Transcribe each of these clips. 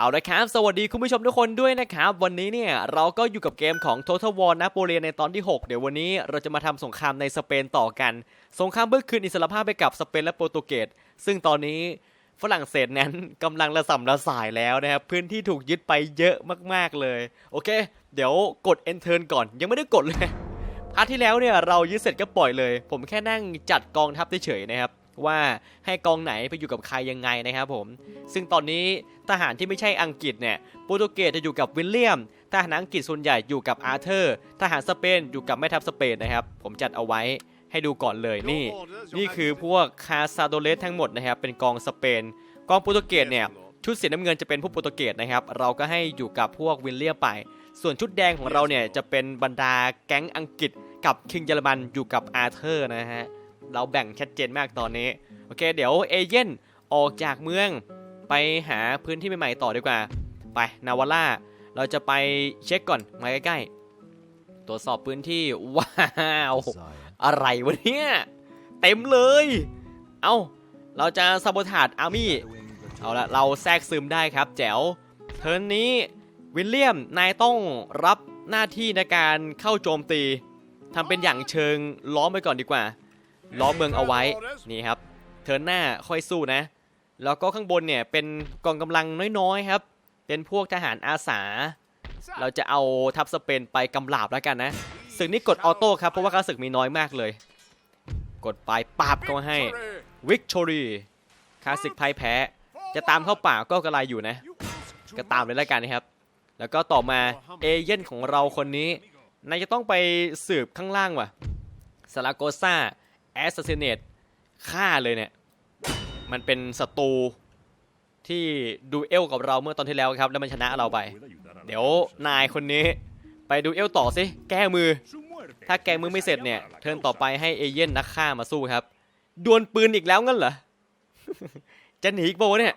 เอาละครับ สวัสดีคุณผู้ชมทุกคนด้วยนะครับ วันนี้เนี่ยเราก็อยู่กับเกมของ Total War นโปเลียนในตอนที่ 6 เดี๋ยววันนี้เราจะมาทำสงครามในสเปนต่อกัน สงครามเพื่อคืนอิสรภาพไปกับสเปนและโปรตุเกส ซึ่งตอนนี้ฝรั่งเศสนั้นกำลังระสำระสายแล้วนะครับ พื้นที่ถูกยึดไปเยอะมากๆเลย โอเค เดี๋ยวกด enter ก่อน ยังไม่ได้กดเลยพาร์ทที่แล้วเนี่ยเรายึดเสร็จก็ปล่อยเลย ผมแค่นั่งจัดกองทัพเฉยๆนะครับ ว่าให้กองไหนไปอยู่กับใครยังไงนะครับผม ซึ่งตอนนี้ทหารที่ไม่ใช่อังกฤษเนี่ยโปรตุเกสจะอยู่กับวิลเลียมทหารอังกฤษส่วนใหญ่อยู่กับอาร์เธอร์ทหารสเปนอยู่กับแม่ทัพสเปนนะครับ ผมจัดเอาไว้ให้ดูก่อนเลยนี่ นี่คือพวกคาซาโดเลสทั้งหมดนะครับเป็นกองสเปน กองโปรตุเกสเนี่ยชุดสีน้ำเงินจะเป็นพวกโปรตุเกสนะครับ เราก็ให้อยู่กับพวกวิลเลียมไป ส่วนชุดแดงของเราเนี่ยจะเป็นบรรดาแก๊งอังกฤษกับคิงเยอรมันอยู่กับอาร์เธอร์นะฮะ เราแบ่งชัดเจนมากตอนนี้ โอเค เดี๋ยวเอเย่นออกจากเมืองไปหาพื้นที่ใหม่ๆต่อดีกว่า ไปนาวาร่าเราจะไปเช็คก่อนมาใกล้ๆ ตรวจสอบพื้นที่ ว้าว อะไรวะเนี่ย เต็มเลย เอา้า เราจะซาบทาดอาร์มี่ เอาละเราแทรกซึมได้ครับ แจ๋ว เทิร์นนี้วิลเลียม นายต้องรับหน้าที่ในการเข้าโจมตีทำเป็นอย่างเชิงล้อมไปก่อนดีกว่า ล้อมเมืองเอาไว้นี่ครับเทิร์นหน้าค่อยสู้นะ แล้วก็ข้างบนเนี่ยเป็นกองกำลังน้อยๆครับ เป็นพวกทหารอาสา เราจะเอาทัพสเปนไปกำลาบแล้วกันนะศึกนี้กดออโต้ครับเพราะว่าข้าศึกมีน้อยมากเลย กดไปปาบก็ให้วิกตอรีคาศึกพ่ายแพ้ จะตามเข้าป่าก็กระไรอยู่นะ ก็ตามเลยแล้วกันนะครับ แล้วก็ต่อมาเอเย่นของเราคนนี้นายจะต้องไปสืบข้างล่างว่ะซาลาโกซา แอสซัสซิเนตฆ่าเลยเนี่ย มันเป็นศัตรูที่ดูเอลกับเราเมื่อตอนที่แล้วครับ แล้วมันชนะเราไป เดี๋ยวนายคนนี้ไปดูเอลต่อสิแก้มือ ถ้าแก้มือไม่เสร็จเนี่ยเทิร์นต่อไปให้เอเย่นนักฆ่ามาสู้ครับดวลปืนอีกแล้วงั้นเหรอจะหนีอีกโบเนี่ย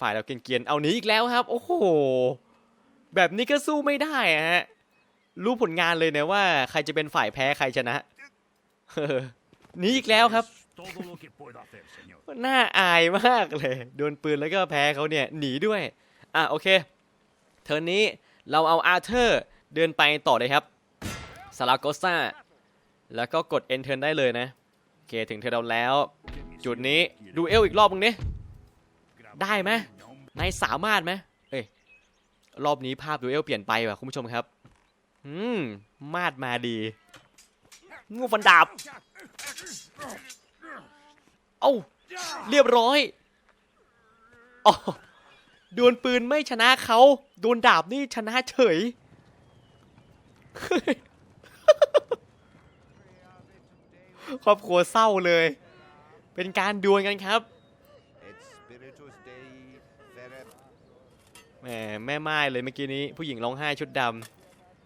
ฝ่ายเราเกรียนเอาหนีอีกแล้วครับ โอ้โหแบบนี้ก็สู้ไม่ได้อะฮะรู้ผลงานเลยนะว่าใครจะเป็นฝ่ายแพ้ใครชนะ นีอีกแล้วครับ น่าอายมากเลย โดนปืนแล้วก็แพ้เขาเนี่ย หนีด้วย อะโอเค เทิร์นนี้เราเอาอาร์เธอร์เดินไปต่อเลยครับซาลาโกซาแล้วก็กด enter ได้เลยนะ โอเค ถึงเธอเราแล้ว จุดนี้ดูเอลอีกรอบมึงดิได้ไหมนายสามารถไหมเอ้ย รอบนี้ภาพดูเอลเปลี่ยนไปว่ะคุณผู้ชมครับ อืม มาดมาดี งูฟันดาบ เอ้า เรียบร้อยอดวลปืนไม่ชนะเขาดวลดาบนี่ชนะเฉย ครอบครัวเศร้าเลย เป็นการดวลกันครับแหมแม่ไม้เลยเมื่อกี้นี้ ผู้หญิงร้องไห้ชุดด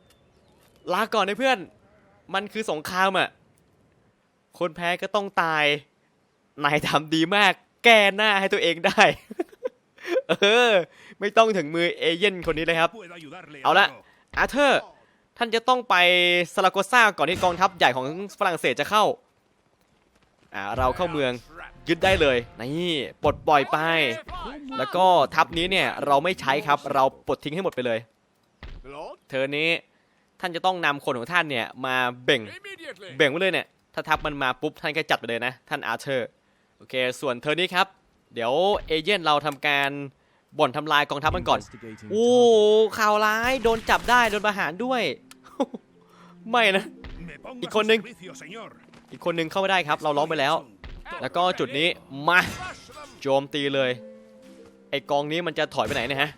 ำลาก่อนนะเพื่อน มันคือสงครามอะ คนแพ้ก็ต้องตาย นายทำดีมาก แก้หน้าให้ตัวเองได้ เออ ไม่ต้องถึงมือเอเย่นคนนี้เลยครับ เอาละอาเธอร์ ท่านจะต้องไปซาลาโกซาก่อนที่กองทัพใหญ่ของฝรั่งเศสจะเข้า อ่า เราเข้าเมืองยึดได้เลย นี่ปลดปล่อยไป แล้วก็ทัพนี้เนี่ย เราไม่ใช้ครับ เราปลดทิ้งให้หมดไปเลย เธอนี้านจะต้องนำคนของท่านเนี่ยมาเบ่ง immediately เบ่งไว้เลยเนี่ยถ้าทัพมันมาปุ๊บท่านก็จัดไปเลยนะท่านอาร์เธอร์โอเคส่วนเธอนี้ครับ เดี๋ยวเอเย่นเราทำการบ่อนทำลายกองทัพมันก่อนโอ้ข่าวร้ายโดนจับได้โดนประหารด้วย ไม่นะอีกคนหนึ่งอีกคนนึงเข้าไม่ได้ครับ เราล้อมไปแล้ว แล้วก็จุดนี้มาโจมตีเลย ไอกองนี้มันจะถอยไปไหนเนะฮะ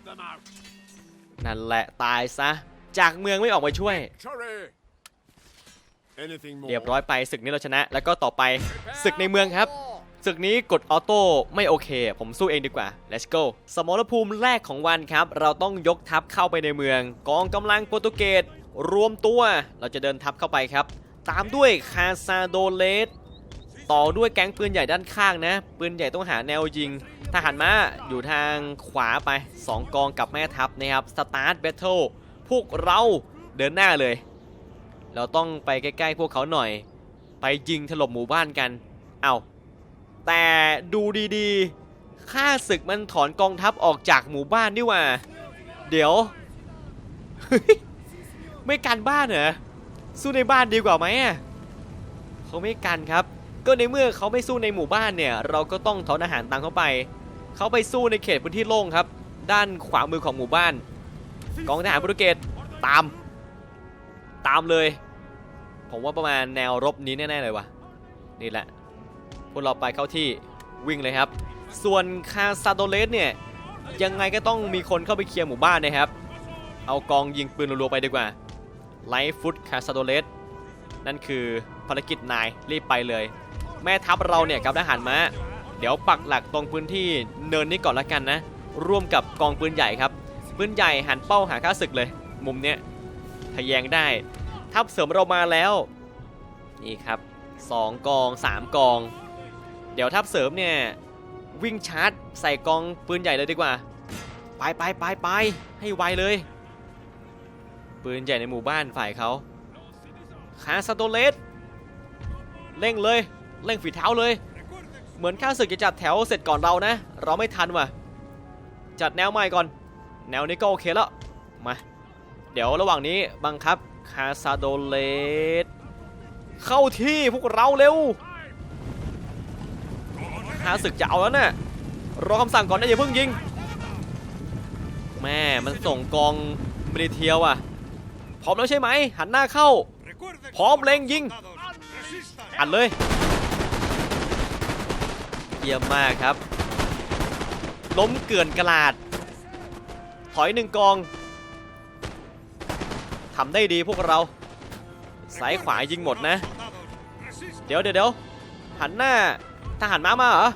นั่นแหละตายซะ จากเมืองไม่ออกมาช่วย Anything more เรียบร้อยไปศึกนี้เราชนะ แล้วก็ต่อไปศึกในเมืองครับศึกนี้กดออโต้ไม่โอเค ผมสู้เองดีกว่า let's go สมรภูมิแรกของวันครับ เราต้องยกทัพเข้าไปในเมือง กองกำลังโปรตุเกสรวมตัวเราจะเดินทัพเข้าไปครับ ตามด้วยคาซาโดเลสต่อด้วยแก๊งปืนใหญ่ด้านข้างนะ ปืนใหญ่ต้องหาแนวยิง ทหารม้าอยู่ทางขวาไป 2 กองกับแม่ทัพนะครับสต พวกเราเดินหน้าเลย เราต้องไปใกล้ๆพวกเขาหน่อย ไปยิงถล่มหมู่บ้านกัน เอาแต่ดูดีๆข้าศึกมันถอนกองทัพออกจากหมู่บ้านนี่ว่า เดี๋ยว ไม่กันบ้านเหรอ สู้ในบ้านดีกว่าไหมเขาไม่กันครับ ก็ในเมื่อเขาไม่สู้ในหมู่บ้านเนี่ย เราก็ต้องถอนอาหารตามเข้าไป เขาไปสู้ในเขตพื้นที่โล่งครับ ด้านขวามือของหมู่บ้าน กองทหารโปรตุเกสตาม ตามเลย ผมว่าประมาณแนวรบนี้แน่ๆเลยวะนี่แหละ พวกเราไปเข้าที่วิ่งเลยครับ ส่วนคาซาโดเลสเนี่ย ยังไงก็ต้องมีคนเข้าไปเคลียร์หมู่บ้านนะครับ เอากองยิงปืนรัวๆไปดีกว่าไลฟ์ฟุตคาซาโดเลสนั่นคือภารกิจนายรีบไปเลย แม่ทัพเราเนี่ยกับทหารม้าเดี๋ยวปักหลักตรงพื้นที่เนินนี้ก่อนละกันนะ ร่วมกับกองปืนใหญ่ครับ ปืนใหญ่หันเป้าหาข้าศึกเลย มุมเนี้ยทะแยงได้ ทัพเสริมเรามาแล้ว นี่ครับ2กอง 3 กอง เดี๋ยวทัพเสริมเนี่ยวิ่งชาร์จใส่กองปืนใหญ่เลยดีกว่า ไปไปไปไปให้ไวเลย ปืนใหญ่ในหมู่บ้านฝ่ายเขาคาสโตเลสเร่งเลยเร่งฝีเท้าเลย เหมือนข้าศึกจะจัดแถวเสร็จก่อนเรานะ เราไม่ทันว่ะ จัดแนวใหม่ก่อน แนวนี้ก็โอเคแล้ว มา เดี๋ยวระหว่างนี้บังคับคาซาโดเลสเข้าที่พวกเราเร็วข้าศึกจะเอาแล้วนะ่ะรอคำสั่งก่อนนะอย่าเพิ่งยิง แม่มันส่งกองมิลิเทียวอะ พร้อมแล้วใช่ไหม หันหน้าเข้า พร้อมเล็งยิง อัดเลย เยี่ยมมากครับ ล้มเกลื่อนกระลาด อยหนึ่งกองทำได้ดีพวกเราซ้ายขวายิงหมดนะ เดี๋ยวเดี๋ยวเดี๋ยวหันหน้าทหารม้ามาเหรอ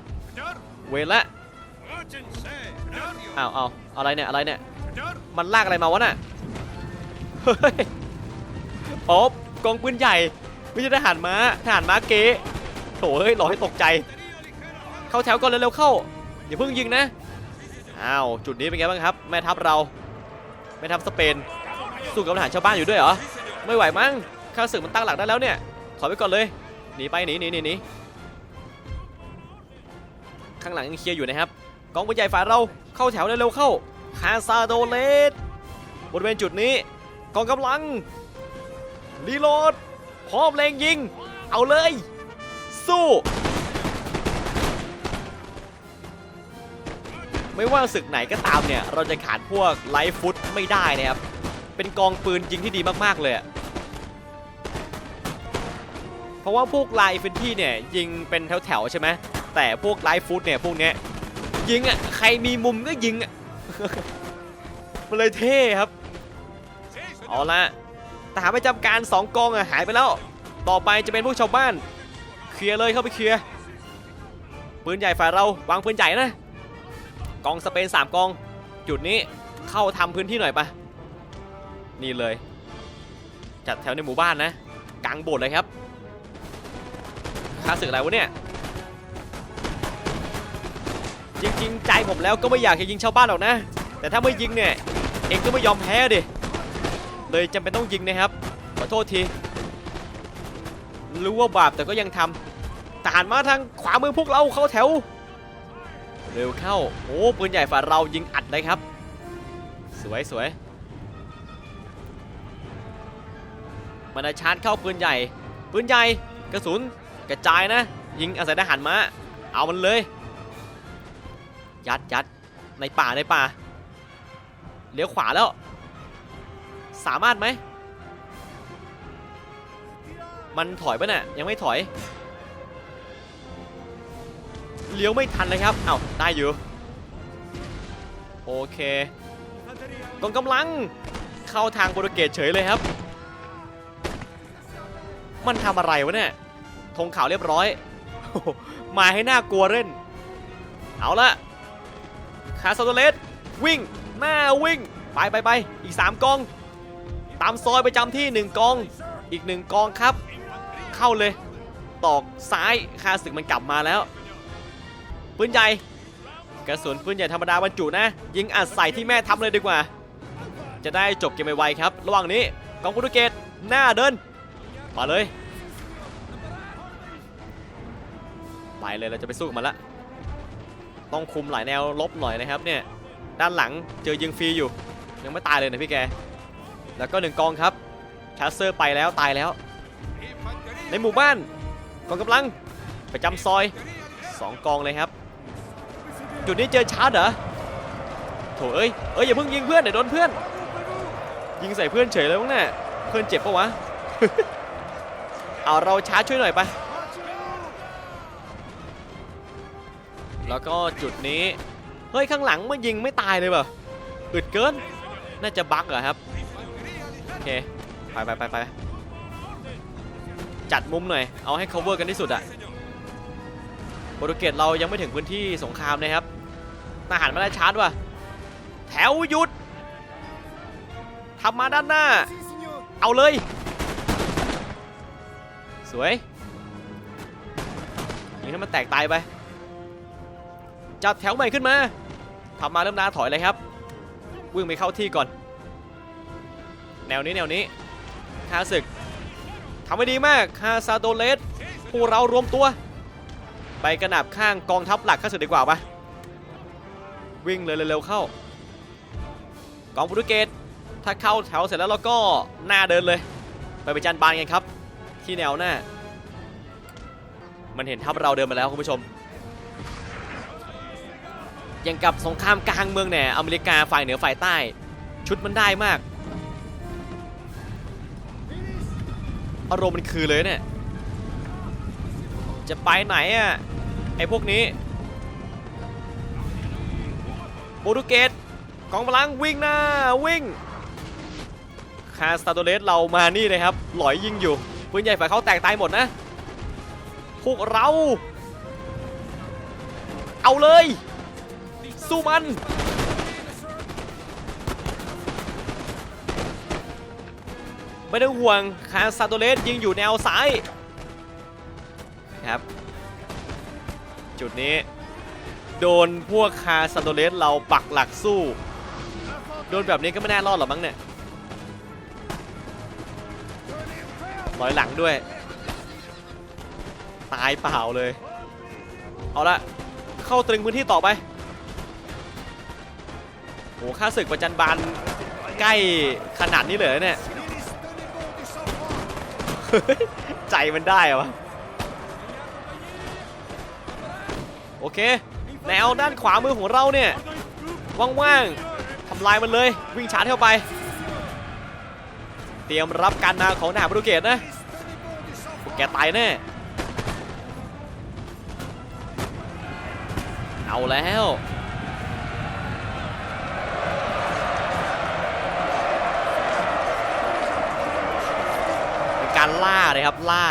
เวละอ้าวอ้าวอะไรเนี่ยอะไรเนี่ยมันลากอะไรมาวะน่ะเฮ้ยอ๋อกองปืนใหญ่ไม่ใช่ทหารม้าทหารม้าเก๋โถเฮ้ยหลอกให้ตกใจ เข้าแถวก่อนเร็วๆเข้าอย่าเพิ่งยิงนะ อ้าวจุดนี้เป็นไงบ้างครับ แม่ทัพเรา แม่ทัพสเปน สู้กับทหารชาวบ้านอยู่ด้วยเหรอ ไม่ไหวมั้งข้าศึกมันตั้งหลักได้แล้วเนี่ย ถอยไปก่อนเลย หนีไปหนีหนีหนีหนีข้างหลังยังเคลียร์อยู่นะครับ กองปืนใหญ่ฝ่ายเราเข้าแถวเร็วๆเข้า คาซาโดเลสบริเวณจุดนี้ กองกำลัง รีโหลด พร้อมเลงยิง เอาเลย สู้ ไม่ว่าศึกไหนก็ตามเนี่ย เราจะขาดพวกไลฟ์ฟุตไม่ได้นะครับ เป็นกองปืนยิงที่ดีมากๆเลยเพราะว่าพวกไลฟ์เฟนที่เนี่ยยิงเป็นแถวๆใช่ไหมแต่พวกไลฟ์ฟุตเนี่ยพวกเนี้ยยิงอะใครมีมุมก็ยิงอะมันเลยเท่ครับเอาละทหารประจำการ2กองอะหายไปแล้ว ต่อไปจะเป็นพวกชาวบ้าน เคลียร์เลยเข้าไปเคลียร์ปืนใหญ่ฝ่ายเราวางปืนใหญ่นะ กองสเปน3กอง จุดนี้เข้าทำพื้นที่หน่อยปะนี่เลย จัดแถวในหมู่บ้านนะ กลางโบสถ์เลยครับค่าศึกอะไรวะเนี่ย จริงๆ ใจผมแล้วก็ไม่อยากจะยิงชาวบ้านหรอกนะ แต่ถ้าไม่ยิงเนี่ย เองก็ไม่ยอมแพ้ดิ เลยจำเป็นต้องยิงนะครับ ขอโทษที รู้ว่าบาปแต่ก็ยังทำทหารมาทางขวามือพวกเราเข้าแถว เร็วเข้า โอ้ปืนใหญ่ฝ่าเรายิงอัดเลยครับ สวยสวยมันจะชาร์จเข้าปืนใหญ่ ปืนใหญ่กระสุนกระจายนะ ยิงอาศัยทหารมาเอามันเลย ยัดยัดในป่าในป่าเลี้ยวขวาแล้ว สามารถไหม มันถอยปะเนี่ยยังไม่ถอย เลี้ยวไม่ทันเลยครับเอ้าได้อยู่โอเคกองกำลังเข้าทางโปรตุเกสเฉยเลยครับ มันทำอะไรวะเนี่ยธงขาวเรียบร้อย มาให้หน่ากลัวเล่น เอาละคาสโตเลสวิ่งหน้าวิ่งไปไปไปอีก 3กอง ตามซอยไปจำที่ 1กอง อีก 1กองครับ เข้าเลย ตอกซ้ายคาศึกมันกลับมาแล้ว ปืนใหญ่กระสุนปืนใหญ่ธรรมดาบรรจุนะ ยิงอัดใส่ที่แม่ทำเลยดีกว่า จะได้จบเกมไวๆครับ ระหว่างนี้กองโปรตุเกสหน้าเดิน มาเลย ไปเลยเราจะไปสู้กับมันละต้องคุมหลายแนวลบหน่อยนะครับเนี่ยด้านหลังเจอยิงฟรีอยู่ ยังไม่ตายเลยนะพี่แก แล้วก็หนึ่งกองครับชาร์เซอร์ไปแล้วตายแล้ว ในหมู่บ้านกองกำลังประจำซอยสองกองเลยครับ จุดนี้เจอชาร์จเหรอโถเอ้ยเอ้ยอย่าเพิ่งยิงเพื่อนเดี๋ยวโดนเพื่อน ยิงใส่เพื่อนเฉยเลยมั้งเนี่ยเพื่อนเจ็บปะวะ เอาเราชาร์จช่วยหน่อยไป แล้วก็จุดนี้ เฮ้ยข้างหลังมันยิงไม่ตายเลยเปล่ะอึดเกิน น่าจะบั๊กเหรอครับ โอเค ไปไปไปไปจัดมุมหน่อย เอาให้ cover กันที่สุดอะ รตุเกสเรายังไม่ถึงพื้นที่สงครามนะครับทหารมาได้ชาร์จว่ะแถวหยุดทำมาด้านหน้า เอาเลย สวยยิงให้มันแตกตายไป จัดแถวใหม่ขึ้นมาทำมาเริ่มนาถอยเลยครับ วิ่งไปเข้าที่ก่อน แนวนี้แนวนี้ข้าศึกทำไว้ดีมากคาซาโดเลสพวกเรารวมตัว ไปกระหนาบข้างกองทัพหลักข้าศึกดีกว่าปะวิ่งเลยเร็วๆเข้า กองโปรตุเกสถ้าเข้าแถวเสร็จแล้วเราก็หน้าเดินเลย ไปไปจันบานกันครับ ที่แนวหน้า มันเห็นทัพเราเดินมาแล้วคุณผู้ชมอย่างกับสงครามกลางเมืองเนี่ยอเมริกาฝ่ายเหนือฝ่ายใต้ ชุดมันได้มากอารมณ์มันคือเลยเนี่ย จะไปไหนอะ ไอ้พวกนี้โปรตุเกสกองพลังวิ่งหน้าวิ่งคาสตาโดเลสเรามานี่เลยครับหลอยยิงอยู่ปืนใหญ่ฝ่ายเขาแตกตายหมดนะพวกเรา เอาเลย สู้มันไม่ต้องห่วงคาซาโตเลสยิงอยู่แนวซ้ายครับ จุดนี้ โดนพวกคาซาโตเลสเราปักหลักสู้ โดนแบบนี้ก็ไม่น่ารอดหรอกมั้งเนี่ยถอยหลังด้วย ตายเปล่าเลย เอาละเข้าตรึงพื้นที่ต่อไปโหค่าศึกประจันบานใกล้ขนาดนี้เลยเหรอเนี่ย ใจมันได้เหรอ โอเค แนวด้านขวามือของเราเนี่ยว่างๆทำลายมันเลย วิ่งชาร์จเข้าไป เตรียมรับการมาของทหารโปรตุเกสนะพวกแกตายแน่เอาแล้วเป็นการล่าเลยครับล่า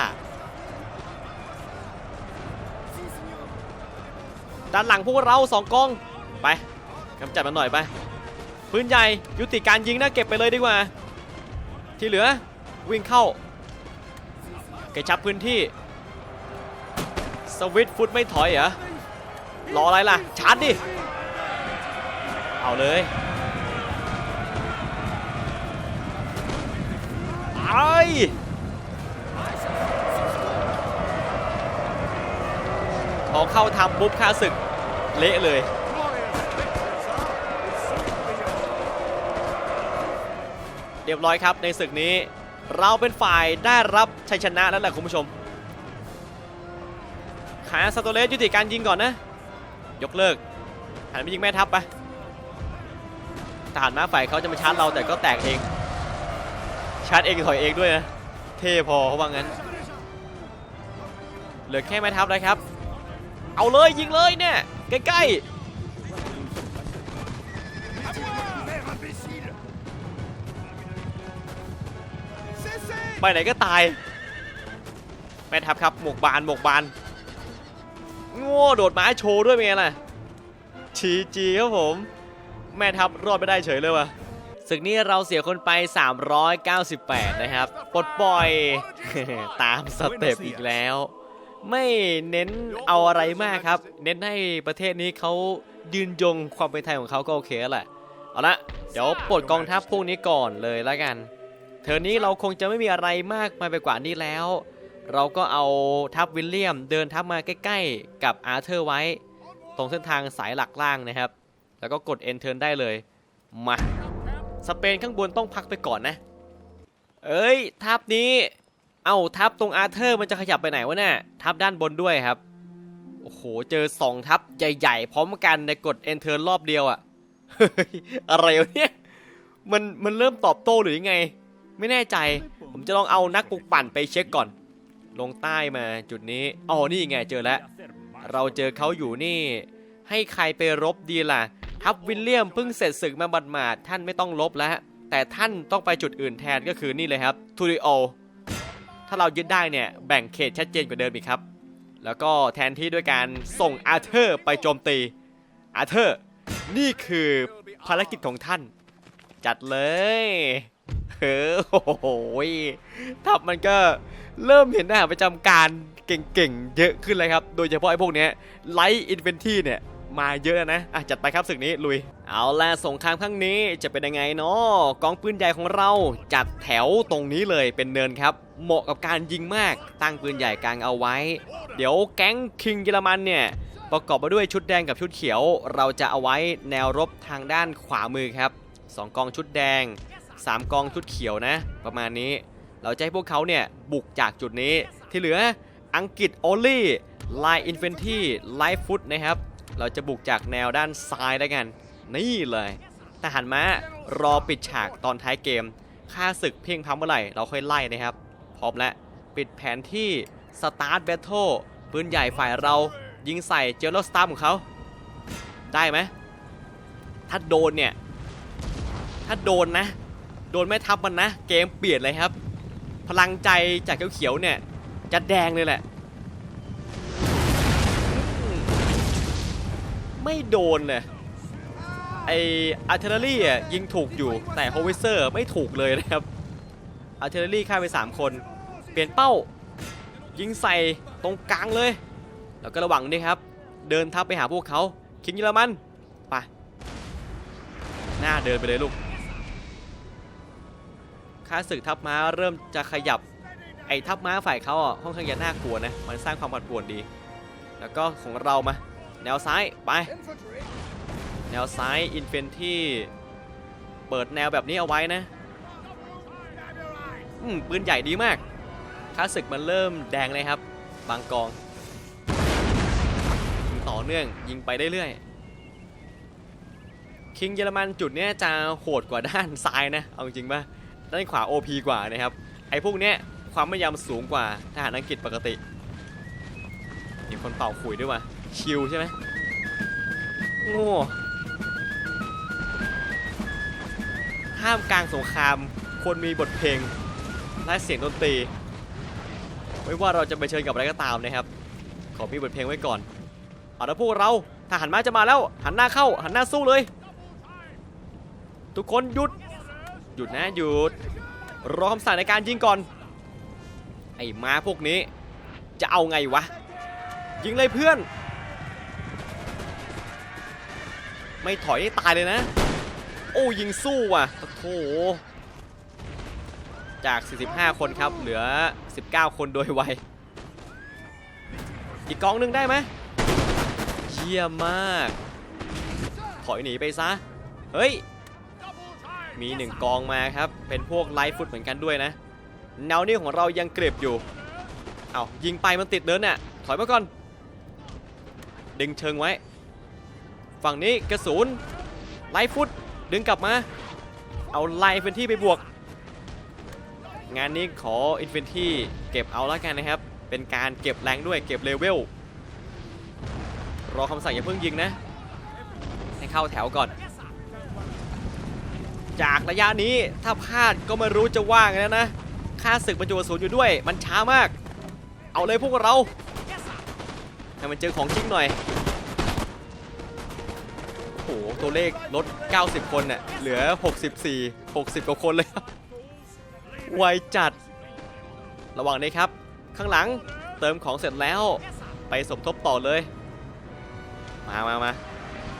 ด้านหลังพวกเราสองกองไปกำจัดมันหน่อยไปปืนใหญ่ยุติการยิงนะเก็บไปเลยดีกว่า ที่เหลือวิ่งเข้ากระชับพื้นที่ สวิตฟุตไม่ถอยเหรอรออะไรล่ะชาร์จดิเอาเลยไอ เข้าทำปุ๊บค่าศึกเละเลยเรียบร้อยครับในศึกนี้เราเป็นฝ่ายได้รับชัยชนะแล้วแหละคุณผู้ชมขาสโตเลสยุติการยิงก่อนนะ ยกเลิกหันไปยิงแม่ทัพไปทหารม้าฝ่ายเขาจะมาชาร์จเราแต่ก็แตกเอง ชาร์จเองถอยเองด้วยนะ เท่พอเขาว่างั้น เหลือแค่แม่ทัพแล้วครับ เอาเลยยิงเลยเนี่ยใกล้ๆไปไหนก็ตายแม่ทัพครับหมวกบานหมวกบานโง่โดดไม้โชว์ด้วยเป็นไงล่ะชีจีครับผม แม่ทัพรอดไม่ได้เฉยเลยว่ะศึกนี้เราเสียคนไป 398 นะครับปลดปล่อยตามสเต็ปอีกแล้ว ไม่เน้นเอาอะไรมากครับ เน้นให้ประเทศนี้เขายืนยงความเป็นไทยของเขาก็โอเคแล้วแหละเอาละเดี๋ยวปลดกองทัพพวกนี้ก่อนเลยแล้วกัน เทอนี้เราคงจะไม่มีอะไรมากมายไปกว่านี้แล้ว เราก็เอาทัพวิลเลียมเดินทัพมาใกล้ๆ กับอาร์เธอร์ไว้ ตรงเส้นทางสายหลักล่างนะครับ แล้วก็กด enter ได้เลย มา สเปนข้างบนต้องพักไปก่อนนะ เอ้ย ทับนี้ เอ้าทับตรงอาร์เธอร์มันจะขยับไปไหนวะเนี่ยทับด้านบนด้วยครับ โอ้โห เจอ2ทับใหญ่ๆ พร้อมกันในกด enter รอบเดียวอะ่ะเฮ้ยอะไรวะเนี่ยมันมันเริ่มตอบโต้หรือยังไง ไม่แน่ใจ ผมจะลองเอานักปลุกปั่นไปเช็คก่อน ลงใต้มาจุดนี้อ๋อนี่ไงเจอแล้ว เราเจอเขาอยู่นี่ ให้ใครไปรบดีล่ะ ทัพวิลเลียมเพิ่งเสร็จศึกมาบัดหมาดท่านไม่ต้องลบแล้ว แต่ท่านต้องไปจุดอื่นแทนก็คือนี่เลยครับทูริโอ ถ้าเรายึดได้เนี่ยแบ่งเขตชัดเจนกว่าเดิมอีกครับ แล้วก็แทนที่ด้วยการส่งอาเธอร์ไปโจมตีอาเธอร์นี่คือภารกิจของท่าน จัดเลยเฮ้อโอ้โหทัพมันก็เริ่มเห็นทหารประจำการเก่งๆ เยอะขึ้นเลยครับ โดยเฉพาะไอ้พวกเนี้ไลท์อินเวนทีเนี่ย มาเยอะนะอะจัดไปครับศึกนี้ลุย เอาละสงครามครั้งนี้จะเป็นยังไงเนาะกองปืนใหญ่ของเราจัดแถวตรงนี้เลยเป็นเนินครับ เหมาะกับการยิงมากตั้งปืนใหญ่กลางเอาไว้ เดี๋ยวแก๊งคิงเยอรมันเนี่ยประกอบมาด้วยชุดแดงกับชุดเขียว เราจะเอาไว้แนวรบทางด้านขวามือครับสองกองชุดแดงสามกองชุดเขียวนะ ประมาณนี้ เราจะให้พวกเขาเนี่ยบุกจากจุดนี้ที่เหลืออังกฤษโอลี่ไลน์อินเฟนที่ไลฟ์ฟุตนะครับ เราจะบุกจากแนวด้านซ้ายแล้วกัน นี่เลยทหารม้ารอปิดฉากตอนท้ายเกมค่าศึกเพียงพร้ำเมื่อไหร่ เราค่อยไล่นะครับ พร้อมแล้ว ปิดแผนที่สตาร์ทแบทเทิลปืนใหญ่ฝ่ายเรายิงใส่เจลสตาร์ของเขา ได้ไหม ถ้าโดนเนี่ย ถ้าโดนนะ โดนไม่ทับมันนะ เกมเปลี่ยนเลยครับ พลังใจจากเขียวๆเนี่ย จะแดงเลยแหละ ไม่โดนเลยไออาร์เทอรี่อะยิงถูกอยู่แต่โฮวิเซอร์ไม่ถูกเลยนะครับอาร์เทอรี่ฆ่าไป 3 คน เปลี่ยนเป้า ยิงใส่ตรงกลางเลย แล้วก็ระวังนี่ครับ เดินทับไปหาพวกเขาคิงเยอรมันไปหน้าเดินไปเลยลูกค่าศึกทัพม้าเริ่มจะขยับไอ้ทัพม้าฝ่ายเขาอะค่อนข้างจะน่ากลัวนะ มันสร้างความผันป่วนดี แล้วก็ของเรามา แนวซ้าย ไป แนวซ้ายอินเฟนที่เปิดแนวแบบนี้เอาไว้นะ อืมปืนใหญ่ดีมากค่าศึกมันเริ่มแดงเลยครับ บางกอง ยิงต่อเนื่องยิงไปได้เรื่อย คิงเยอรมันจุดเนี้ยจะโหดกว่าด้านซ้ายนะ เอาจริงป่ะ ด้านขวา OP กว่านะครับ ไอ้พวกเนี้ยความไม่ยำสูงกว่าทหารอังกฤษปกติ มีคนเป่าขุยด้วยว่ะ ชิลใช่ไหมโง่ห้ามกลางสงครามควรมีบทเพลงและเสียงดนตรี ไม่ว่าเราจะไปเชิญกับอะไรก็ตามนะครับ ขอมีบทเพลงไว้ก่อนเอาละพวกเราทหารมาจะมาแล้ว หันหน้าเข้า หันหน้าสู้เลย ทุกคนหยุด หยุดนะหยุด รอคำสั่งในการยิงก่อน ไอ้ม้าพวกนี้ จะเอาไงวะ ยิงเลยเพื่อน ไม่ถอยให้ตายเลยนะ โอ้ยิงสู้ว่ะโอ้โหจาก 45 คนครับ เหลือ 19 คนโดยไว อีกกองหนึ่งได้ไหมเยี่ยมมาก ถอยหนีไปซะ เฮ้ย มีหนึ่งกองมาครับ เป็นพวกไลฟ์ฟุตเหมือนกันด้วยนะ แนวนี้ของเรายังเกรบอยู่ เอายิงไปมันติดเดินน่ะ ถอยมาก่อน ดึงเชิงไว้ ฝั่งนี้กระสุนไลฟ์ฟุตดึงกลับมา เอาไลฟ์เป็นที่ไปบวก งานนี้ขออินฟินที่เก็บเอาแล้วกันนะครับ เป็นการเก็บแรงด้วยเก็บเลเวล รอคำสั่งอย่าเพิ่งยิงนะ ให้เข้าแถวก่อน จากระยะนี้ถ้าพลาดก็ไม่รู้จะว่างแล้วนะค่าศึกบรรจุกระสุนอยู่ด้วย มันช้ามาก เอาเลยพวกเราให้มันเจอของจริงหน่อย ตัวเลขลด 90 คนเน่ะเหลือ 64 60 กว่าคนเลยครับไวจัด ระหว่างนี้ครับ ข้างหลังเติมของเสร็จแล้ว ไปสมทบต่อเลย มามามา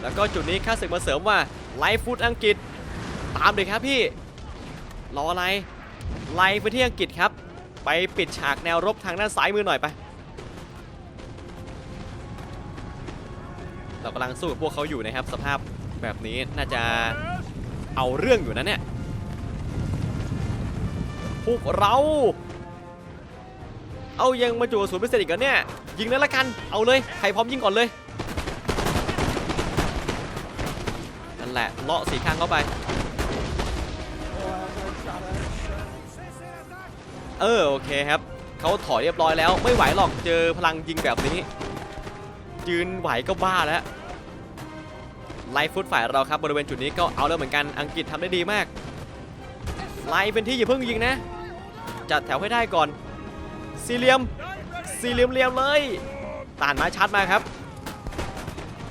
แล้วก็จุดนี้ค่าศึกมาเสริมว่าไลฟ์ฟุตอังกฤษ ตามเลยครับพี่ รออะไร ไล่ไปที่อังกฤษครับ ไปปิดฉากแนวรบทางด้านซ้ายมือหน่อยไป เรากำลังสู้กับพวกเขาอยู่นะครับ สภาพแบบนี้น่าจะเอาเรื่องอยู่นะเนี่ยพวกเรา เอายังมาจู่ศูนย์พิเศษอีกเหรอเนี่ย ยิงเลยละกัน เอาเลย ใครพร้อมยิงก่อนเลย นั่นแหละ เลาะสีข้างเข้าไป เออ โอเคครับ เขาถอยเรียบร้อยแล้ว ไม่ไหวหรอก เจอพลังยิงแบบนี้ ยืนไหวก็บ้าแล้วไลฟ์ฟุตฝ่ายเราครับบริเวณจุดนี้ก็เอาแล้วเหมือนกันอังกฤษทำได้ดีมากไล่เป็นที่อย่าเพิ่งยิงนะ จัดแถวให้ได้ก่อน สี่เหลี่ยมสี่เหลี่ยมเหลี่ยมเลยตานไม้ชัดมาครับ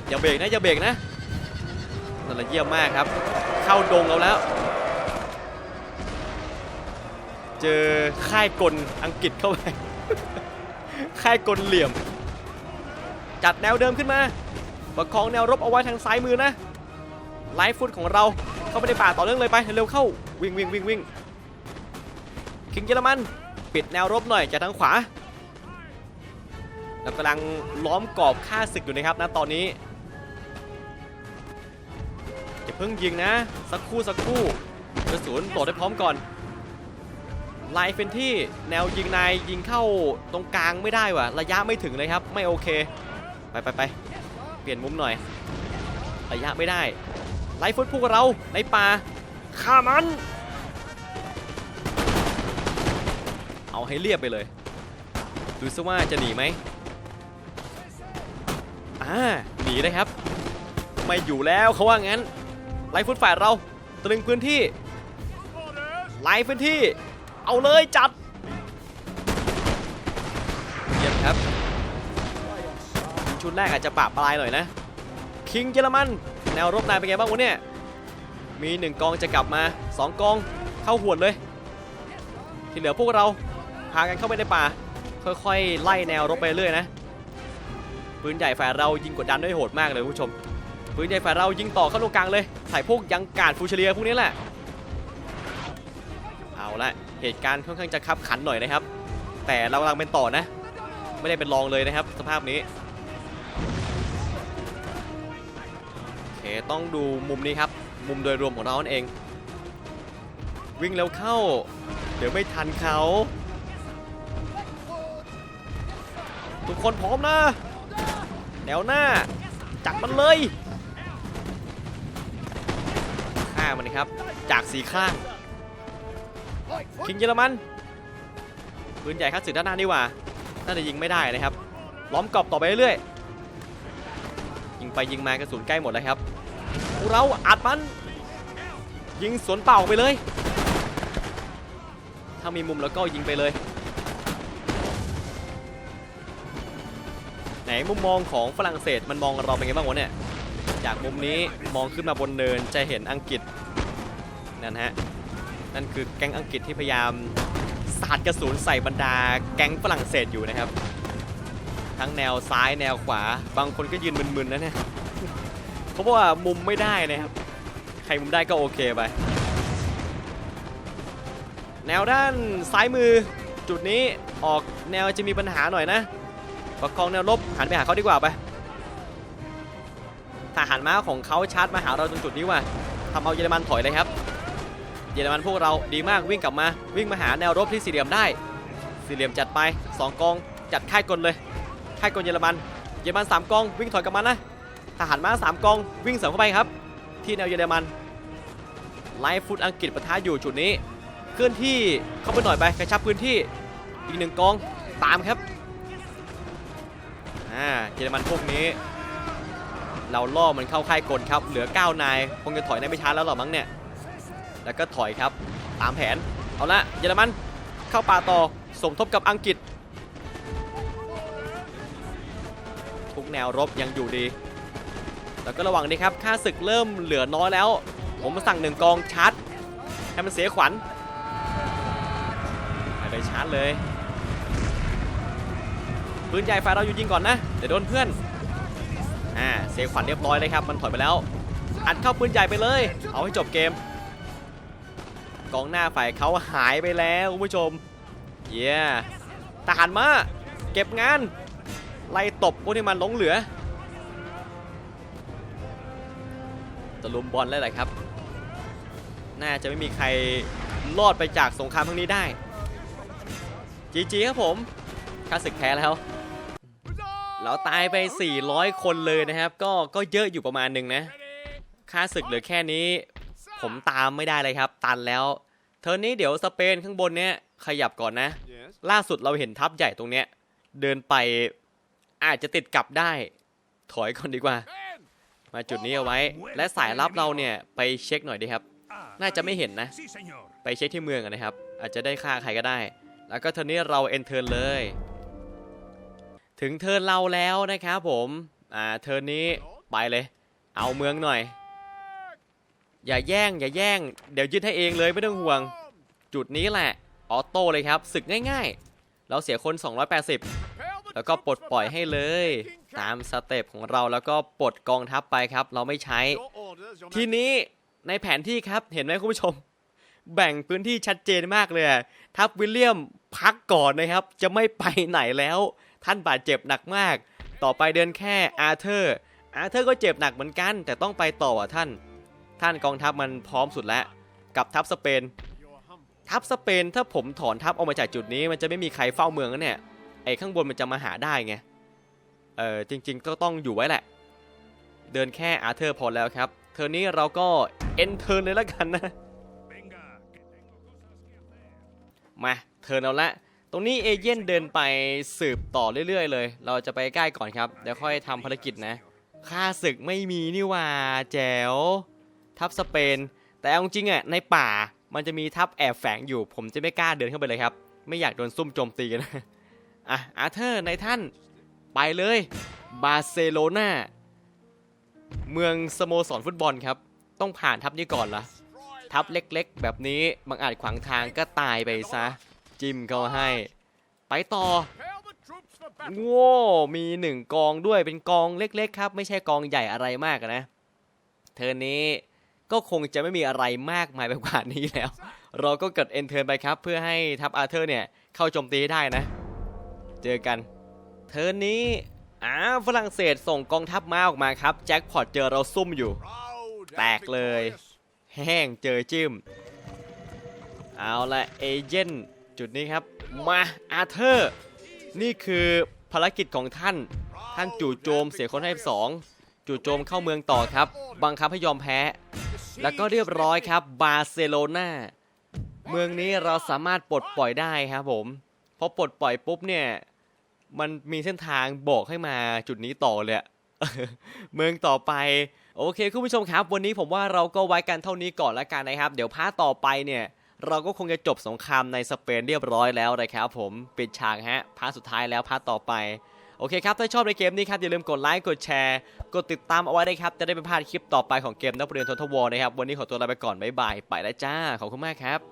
อย่าเบรกนะอย่าเบรกนะนั่นแหละเยี่ยมมากครับ เข้าดงเราแล้ว เจอค่ายกลอังกฤษเข้าไปค่ายกลเหลี่ยม จัดแนวเดิมขึ้นมา ประคองแนวรบเอาไว้ทางซ้ายมือนะไลฟ์ฟุตของเราเข้าไปในป่าต่อเนื่องเลยไปเร็วเข้าวิ่งวิ่งวิ่งวิ่งคิงเยอรมัน ปิดแนวรบหน่อยจากทางขวาเรากำลังล้อมกรอบฆ่าศึกอยู่นะครับณตอนนี้อย่าเพิ่งยิงนะ สักครู่สักครู่กระสุนโหลดให้พร้อมก่อนไลฟ์เป็นที่แนวยิงนายยิงเข้าตรงกลางไม่ได้ว่ะระยะไม่ถึงเลยครับไม่โอเค ไปไปไปเปลี่ยนมุมหน่อยระยะไม่ได้ไลฟ์ฟุตพวกเราในป่าฆ่ามัน เอาให้เรียบไปเลยดูซิว่าจะหนีไหมอ่าหนีเลยครับ ไม่อยู่แล้วเขาว่างั้น ไลฟ์ฟุตฝ่ายเราตรึงพื้นที่ไลฟ์พื้นที่ เอาเลยจัด รกอาจจะปะปลายหน่อยนะ คิงเยอรมัน แนวรบนายเป็นไงบ้างวะเนี่ย มีหนึ่งกองจะกลับมาสองกองเข้าหวดเลย ที่เหลือพวกเราพากันเข้าไปในป่า ค่อยๆ ไล่แนวรบไปเรื่อยนะ ปืนใหญ่ฝ่ายเรายิงกดดันด้วยโหดมากเลยคุณผู้ชม ปืนใหญ่ฝ่ายเรายิงต่อเข้าตรงกลางเลยใส่พวกยังกาดฟูเชเลียพวกนี้แหละ เอาละเหตุการณ์ค่อนข้างจะคับขันหน่อยนะครับ แต่เรากำลังเป็นต่อนะ ไม่ได้เป็นรองเลยนะครับ สภาพนี้ ต้องดูมุมนี้ครับ มุมโดยรวมของเราเอง วิ่งเร็วเข้า เดี๋ยวไม่ทันเขา ทุกคนพร้อมนะ แนวหน้า จัดมันเลยฆ่ามันนะครับ จากสีข้าง คิงเยอรมันปืนใหญ่ข้าศึกด้านหน้านี่ว่า น่าจะยิงไม่ได้นะครับ ล้อมกรอบต่อไปเรื่อยๆยิงไปยิงมากระสุนใกล้หมดแล้วครับ พวกเราอัดมัน ยิงสวนเป่าไปเลย ถ้ามีมุมแล้วก็ยิงไปเลย ไหนมุมมองของฝรั่งเศสมันมองเราเป็นไงบ้างวะเนี่ยจากมุมนี้มองขึ้นมาบนเนินจะเห็นอังกฤษนั่นฮะนั่นคือแก๊งอังกฤษที่พยายามสาดกระสุนใส่บรรดาแก๊งฝรั่งเศสอยู่นะครับ ทั้งแนวซ้ายแนวขวาบางคนก็ยืนมึนๆนะเนี่ย ราะว่ามุมไม่ได้นะครับ ใครมุมได้ก็โอเคไป แนวด้านซ้ายมือจุดนี้ออกแนวจะมีปัญหาหน่อยนะ ประคองแนวรบหันไปหาเขาดีกว่าไปทหารม้าของเขาชาร์จมาหาเราตรงจุดนี้ว่ะทำเอาเยอรมันถอยเลยครับ เยอรมันพวกเราดีมากวิ่งกลับมา วิ่งมาหาแนวรบที่สี่เหลี่ยมได้ สี่เหลี่ยมจัดไปสองกองจัดค่ายกลเลย ค่ายกลเยอรมัน เยอรมันสามกองวิ่งถอยกลับมานะ ทหารม้าสามกองวิ่งเสริมเข้าไปครับ ที่แนวเยอรมันไลฟ์ฟุตอังกฤษประทะอยู่จุดนี้เคลื่อนที่เข้าไปหน่อยไปกระชับพื้นที่อีกหนึ่งกองตามครับอ่าเยอรมันพวกนี้ เราล่อมันเข้าค่ายกลครับ เหลือ 9 นาย คงจะถอยในไม่ช้าแล้วหรอมั้งเนี่ย แล้วก็ถอยครับตามแผน เอาละเยอรมันเข้าป่าต่อสมทบกับอังกฤษ ทุกแนวรบยังอยู่ดี แล้วก็ระหว่างนี้ครับค่าศึกเริ่มเหลือน้อยแล้ว ผมสั่งหนึ่งกองชาร์จให้มันเสียขวัญไปเลยชาร์จเลยปืนใหญ่ฝ่ายเราอยู่ยิงก่อนนะเดี๋ยวโดนเพื่อนอ่าเสียขวัญเรียบร้อยเลยครับ มันถอยไปแล้ว อัดเข้าปืนใหญ่ไปเลย เอาให้จบเกม กองหน้าฝ่ายเขาหายไปแล้วคุณผู้ชมเย้ทหารมาเก็บงานไล่ตบพวกที่มันหลงเหลือ ตะลุมบอลแล้วแหละครับ น่าจะไม่มีใครรอดไปจากสงครามครั้งนี้ได้จีจีครับผมค่าศึกแพ้แล้ว เราตายไป 400 คนเลยนะครับ ก็ก็เยอะอยู่ประมาณหนึ่งนะค่าศึกเหลือแค่นี้ ผมตามไม่ได้เลยครับ ตันแล้วเทอร์นี้เดี๋ยวสเปนข้างบนเนี้ยขยับก่อนนะ Yes. ล่าสุดเราเห็นทัพใหญ่ตรงเนี้ย เดินไปอาจจะติดกลับได้ ถอยก่อนดีกว่า มาจุดนี้เอาไว้ และสายลับเราเนี่ยไปเช็คหน่อยดีครับ น่าจะไม่เห็นนะ ไปเช็คที่เมืองนะครับ อาจจะได้ฆ่าใครก็ได้ แล้วก็เทอร์นนี้เราเอนเทิร์นเลย ถึงเทิร์นเราแล้วนะครับผมอ่าเทิร์นนี้ไปเลย เอาเมืองหน่อย อย่าแย่งอย่าแย่ง เดี๋ยวยึดให้เองเลยไม่ต้องห่วง จุดนี้แหละออโต้เลยครับศึกง่าย ๆ เราเสียคน 280 แล้วก็ปลดปล่อยให้เลย ตามสเต็ปของเราแล้วก็ปลดกองทัพไปครับ เราไม่ใช้ ทีนี้ในแผนที่ครับเห็นไหมคุณผู้ชม แบ่งพื้นที่ชัดเจนมากเลยทัพวิลเลียมพักก่อนนะครับ จะไม่ไปไหนแล้ว ท่านบาดเจ็บหนักมาก ต่อไปเดินแค่อาร์เธอร์อาร์เธอร์ก็เจ็บหนักเหมือนกัน แต่ต้องไปต่ออะท่าน ท่านกองทัพมันพร้อมสุดแล้ว กับทัพสเปน ทัพสเปนถ้าผมถอนทัพออกมาจากจุดนี้ มันจะไม่มีใครเฝ้าเมืองแล้วเนี่ย ไอ้ข้างบนมันจะมาหาได้ไง เออจริงๆก็ต้องอยู่ไว้แหละ เดินแค่อาร์เธอร์พอแล้วครับ เทอร์นี้เราก็เอ็นเทิร์เลยล้วกันนะ มาเทิร์นเอาละ ตรงนี้เอเย่นเดินไปสืบต่อเรื่อยๆเลย เราจะไปใกล้ก่อนครับ เดี๋ยวค่อยทำภารกิจนะ ค่าศึกไม่มีนี่ว่าแจ๋ว ทัพสเปน แต่เอาจริงๆอะในป่ามันจะมีทัพแอบแฝงอยู่ ผมจะไม่กล้าเดินเข้าไปเลยครับ ไม่อยากโดนซุ่มโจมตีกันนะ อะอาร์เธอร์ในท่านไปเลยบาร์เซโลนาเมืองสโมสรฟุตบอลครับ ต้องผ่านทัพนี้ก่อนละทัพเล็กๆ แบบนี้บางอาจขวางทางก็ตายไปซะ จิ้มเขาให้ ไปต่อ Prepare the troops for battle. โว้มีหนึ่งกองด้วยเป็นกองเล็กๆ ครับ ไม่ใช่กองใหญ่อะไรมากนะเทอร์นี้ก็คงจะไม่มีอะไรมากมายไปกว่านี้แล้ว เราก็กดเอนเทิร์นไปครับ เพื่อให้ทัพอาร์เธอร์เนี่ย เข้าโจมตีได้นะ เจอกัน เทอร์นนี้อ้าวฝรั่งเศสส่งกองทัพมาออกมาครับ แจ็คพอตเจอเราซุ่มอยู่ Proud and Back เลย แห้งเจอจิ้ม เอาละเอเจนต์จุดนี้ครับ มาอาเธอร์ นี่คือภารกิจของท่าน ท่านจู่โจมเสียคนให้สองจู่โจมเข้าเมืองต่อครับ บังคับให้ยอมแพ้ แล้วก็เรียบร้อยครับบาร์เซโลนาเมืองนี้เราสามารถปลดปล่อยได้ครับผมพอปลดปล่อยปุ๊บเนี่ย มันมีเส้นทางบอกให้มาจุดนี้ต่อเลยเมืองต่อไปโอเคคุณผู้ชมครับ วันนี้ผมว่าเราก็ไว้กันเท่านี้ก่อนล้วกันนะครับ เดี๋ยวพาต่อไปเนี่ยเราก็คงจะจบสงครามในสเปนเรียบร้อยแล้วนะครับผมปิดฉากฮะพาสุดท้ายแล้วพาต่อไปโอเคครับ ถ้าชอบในเกมนี้ครับ อย่าลืมกดไลค์ กดแชร์ กดติดตามเอาไว้ด้วยครับ จะได้ไม่พลาดคลิปต่อไปของเกมนักเรียนทนทวอนะครับ วันนี้ขอตัวลาไปก่อน บ๊ายบาย ไปแล้วจ้า ขอบคุณมากครับ